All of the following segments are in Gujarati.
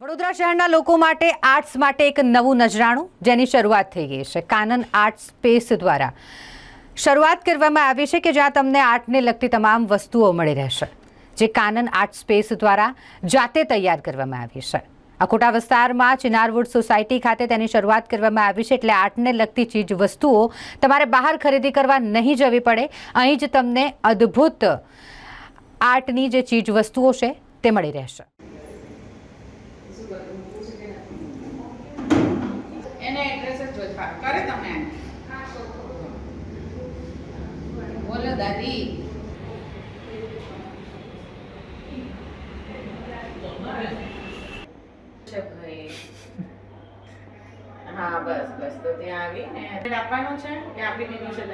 વડોદરા શહેરના લોકો માટે આર્ટ્સ માટે એક નવું નજરાણું, જેની શરૂઆત થઈ ગઈ છે. કાનન આર્ટ સ્પેસ દ્વારા શરૂઆત કરવામાં આવી છે કે જ્યાં તમને આર્ટને લગતી તમામ વસ્તુઓ મળી રહેશે, જે કાનન આર્ટ સ્પેસ દ્વારા જાતે તૈયાર કરવામાં આવી છે. અકોટા વિસ્તારમાં ચિનારવુડ સોસાયટી ખાતે તેની શરૂઆત કરવામાં આવી છે એટલે આર્ટને લગતી ચીજ વસ્તુઓ તમારે બહાર ખરીદી કરવા નહીં જવી પડે. અહીં જ તમને અદ્ભુત આર્ટની જે ચીજ વસ્તુઓ છે તે મળી રહેશે. એને એડ્રેસ જ જોઈ કરે તમે બોલો દાદી. હા, બસ બસ. તો ત્યાં આવીને આપવાનું છે કે આપી દીધું છે.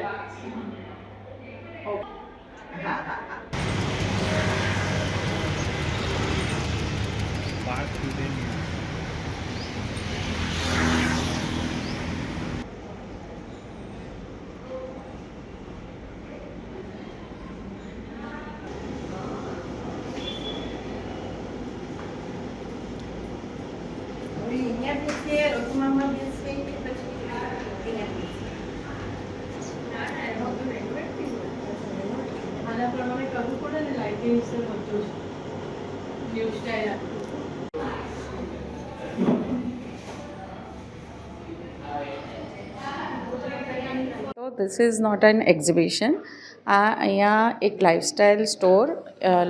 હા હા હા. પ્રમાણે કરવું પડે ને લાઇટિંગ ન્યૂ સ્ટાઇલ તો this is not an exhibition આ અહીંયા એક લાઇફસ્ટાઇલ સ્ટોર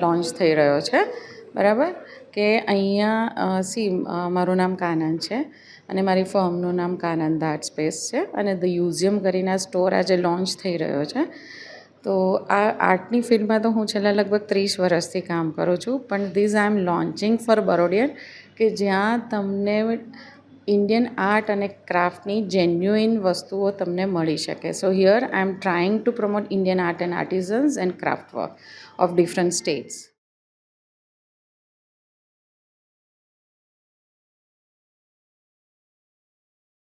લોન્ચ થઈ રહ્યો છે. બરાબર? કે અહીંયા સી મારું નામ કાનન છે અને મારી ફર્મનું નામ કાનંદ આર્ટ સ્પેસ છે અને ધ મ્યુઝિયમ કરીને સ્ટોર આજે લોન્ચ થઈ રહ્યો છે. તો આ આર્ટની ફિલ્ડમાં તો હું છેલ્લા લગભગ ત્રીસ વર્ષથી કામ કરું છું, પણ this I am launching for Barodian કે જ્યાં તમને ઇન્ડિયન આર્ટ અને ક્રાફ્ટની જેન્યુઇન વસ્તુઓ તમને મળી શકે. So here I am trying to promote Indian art and artisans and craft work of different states